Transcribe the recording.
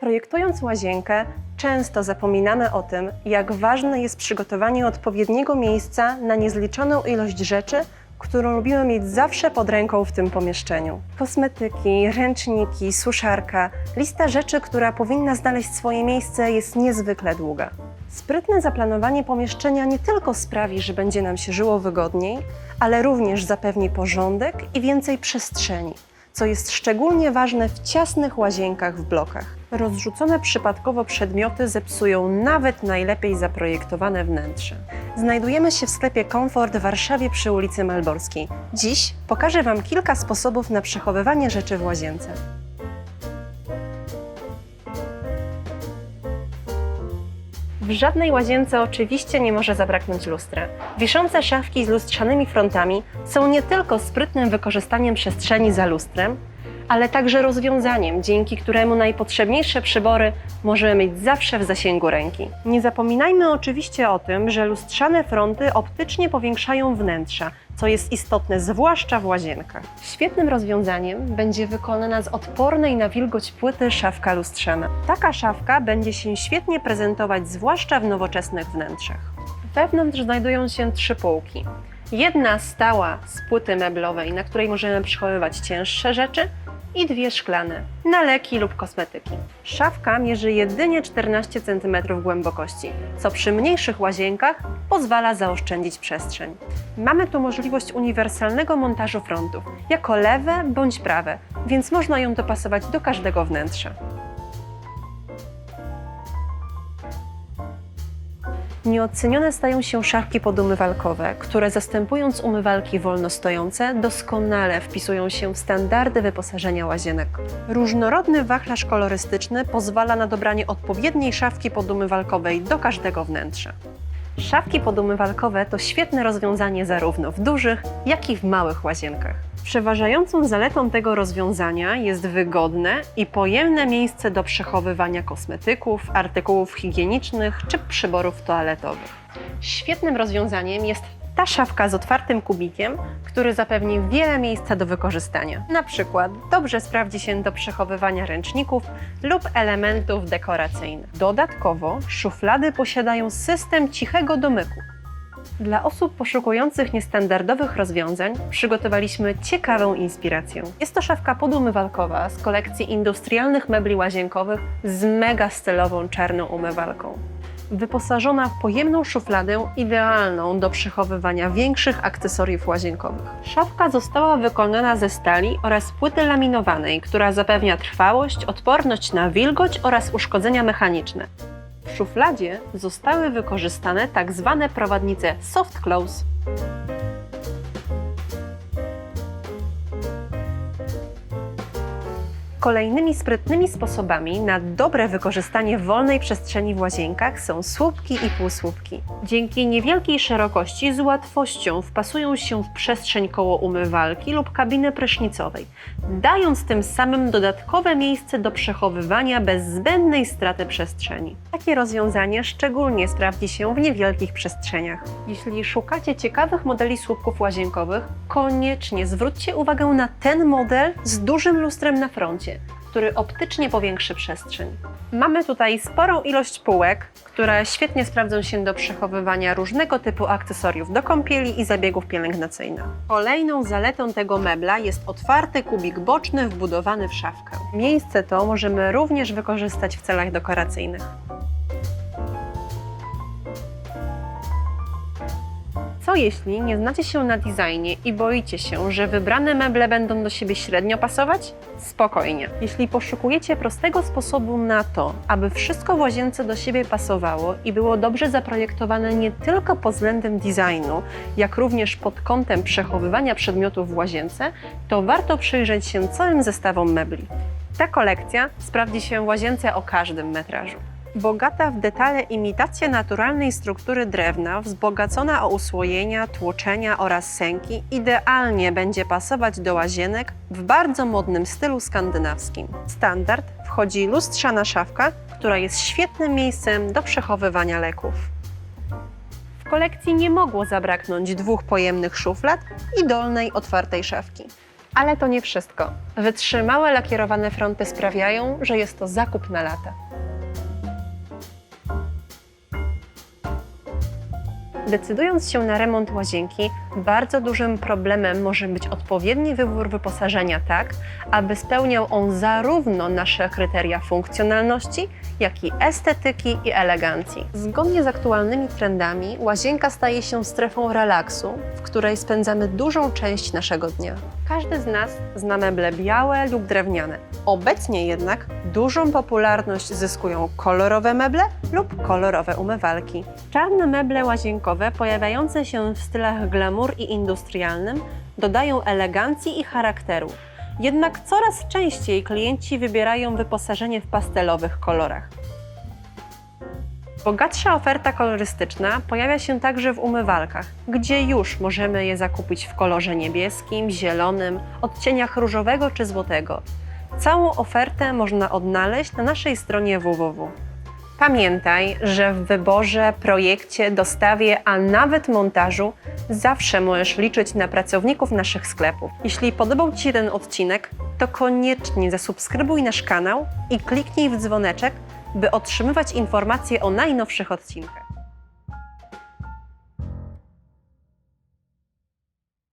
Projektując łazienkę, często zapominamy o tym, jak ważne jest przygotowanie odpowiedniego miejsca na niezliczoną ilość rzeczy, którą lubimy mieć zawsze pod ręką w tym pomieszczeniu. Kosmetyki, ręczniki, suszarka, lista rzeczy, która powinna znaleźć swoje miejsce, jest niezwykle długa. Sprytne zaplanowanie pomieszczenia nie tylko sprawi, że będzie nam się żyło wygodniej, ale również zapewni porządek i więcej przestrzeni, co jest szczególnie ważne w ciasnych łazienkach w blokach. Rozrzucone przypadkowo przedmioty zepsują nawet najlepiej zaprojektowane wnętrze. Znajdujemy się w sklepie Comfort w Warszawie przy ulicy Malborskiej. Dziś pokażę Wam kilka sposobów na przechowywanie rzeczy w łazience. W żadnej łazience oczywiście nie może zabraknąć lustra. Wiszące szafki z lustrzanymi frontami są nie tylko sprytnym wykorzystaniem przestrzeni za lustrem, ale także rozwiązaniem, dzięki któremu najpotrzebniejsze przybory możemy mieć zawsze w zasięgu ręki. Nie zapominajmy oczywiście o tym, że lustrzane fronty optycznie powiększają wnętrza, co jest istotne zwłaszcza w łazienkach. Świetnym rozwiązaniem będzie wykonana z odpornej na wilgoć płyty szafka lustrzana. Taka szafka będzie się świetnie prezentować zwłaszcza w nowoczesnych wnętrzach. Wewnątrz znajdują się trzy półki. Jedna stała z płyty meblowej, na której możemy przechowywać cięższe rzeczy, i dwie szklane na leki lub kosmetyki. Szafka mierzy jedynie 14 cm głębokości, co przy mniejszych łazienkach pozwala zaoszczędzić przestrzeń. Mamy tu możliwość uniwersalnego montażu frontów, jako lewe bądź prawe, więc można ją dopasować do każdego wnętrza. Nieocenione stają się szafki podumywalkowe, które zastępując umywalki wolnostojące, doskonale wpisują się w standardy wyposażenia łazienek. Różnorodny wachlarz kolorystyczny pozwala na dobranie odpowiedniej szafki podumywalkowej do każdego wnętrza. Szafki podumywalkowe to świetne rozwiązanie zarówno w dużych, jak i w małych łazienkach. Przeważającą zaletą tego rozwiązania jest wygodne i pojemne miejsce do przechowywania kosmetyków, artykułów higienicznych czy przyborów toaletowych. Świetnym rozwiązaniem jest ta szafka z otwartym kubikiem, który zapewni wiele miejsca do wykorzystania. Na przykład dobrze sprawdzi się do przechowywania ręczników lub elementów dekoracyjnych. Dodatkowo szuflady posiadają system cichego domyku. Dla osób poszukujących niestandardowych rozwiązań przygotowaliśmy ciekawą inspirację. Jest to szafka podumywalkowa z kolekcji industrialnych mebli łazienkowych z mega stylową czarną umywalką wyposażona w pojemną szufladę idealną do przechowywania większych akcesoriów łazienkowych. Szafka została wykonana ze stali oraz płyty laminowanej, która zapewnia trwałość, odporność na wilgoć oraz uszkodzenia mechaniczne. W szufladzie zostały wykorzystane tak zwane prowadnice soft close. Kolejnymi sprytnymi sposobami na dobre wykorzystanie wolnej przestrzeni w łazienkach są słupki i półsłupki. Dzięki niewielkiej szerokości z łatwością wpasują się w przestrzeń koło umywalki lub kabiny prysznicowej, dając tym samym dodatkowe miejsce do przechowywania bez zbędnej straty przestrzeni. Takie rozwiązanie szczególnie sprawdzi się w niewielkich przestrzeniach. Jeśli szukacie ciekawych modeli słupków łazienkowych, koniecznie zwróćcie uwagę na ten model z dużym lustrem na froncie który optycznie powiększy przestrzeń. Mamy tutaj sporą ilość półek, które świetnie sprawdzą się do przechowywania różnego typu akcesoriów do kąpieli i zabiegów pielęgnacyjnych. Kolejną zaletą tego mebla jest otwarty kubik boczny wbudowany w szafkę. Miejsce to możemy również wykorzystać w celach dekoracyjnych. Jeśli nie znacie się na designie i boicie się, że wybrane meble będą do siebie średnio pasować? Spokojnie. Jeśli poszukujecie prostego sposobu na to, aby wszystko w łazience do siebie pasowało i było dobrze zaprojektowane nie tylko pod względem designu, jak również pod kątem przechowywania przedmiotów w łazience, to warto przyjrzeć się całym zestawom mebli. Ta kolekcja sprawdzi się w łazience o każdym metrażu. Bogata w detale imitacja naturalnej struktury drewna, wzbogacona o usłojenia, tłoczenia oraz sęki, idealnie będzie pasować do łazienek w bardzo modnym stylu skandynawskim. Standard wchodzi lustrzana szafka, która jest świetnym miejscem do przechowywania leków. W kolekcji nie mogło zabraknąć dwóch pojemnych szuflad i dolnej otwartej szafki. Ale to nie wszystko. Wytrzymałe lakierowane fronty sprawiają, że jest to zakup na lata. Decydując się na remont łazienki, bardzo dużym problemem może być odpowiedni wybór wyposażenia tak, aby spełniał on zarówno nasze kryteria funkcjonalności, jak i estetyki i elegancji. Zgodnie z aktualnymi trendami, łazienka staje się strefą relaksu, w której spędzamy dużą część naszego dnia. Każdy z nas zna meble białe lub drewniane. Obecnie jednak dużą popularność zyskują kolorowe meble lub kolorowe umywalki. Czarne meble łazienkowe pojawiające się w stylach glamour i industrialnym dodają elegancji i charakteru. Jednak coraz częściej klienci wybierają wyposażenie w pastelowych kolorach. Bogatsza oferta kolorystyczna pojawia się także w umywalkach, gdzie już możemy je zakupić w kolorze niebieskim, zielonym, odcieniach różowego czy złotego. Całą ofertę można odnaleźć na naszej stronie www. Pamiętaj, że w wyborze, projekcie, dostawie, a nawet montażu zawsze możesz liczyć na pracowników naszych sklepów. Jeśli podobał Ci się ten odcinek, to koniecznie zasubskrybuj nasz kanał i kliknij w dzwoneczek, by otrzymywać informacje o najnowszych odcinkach.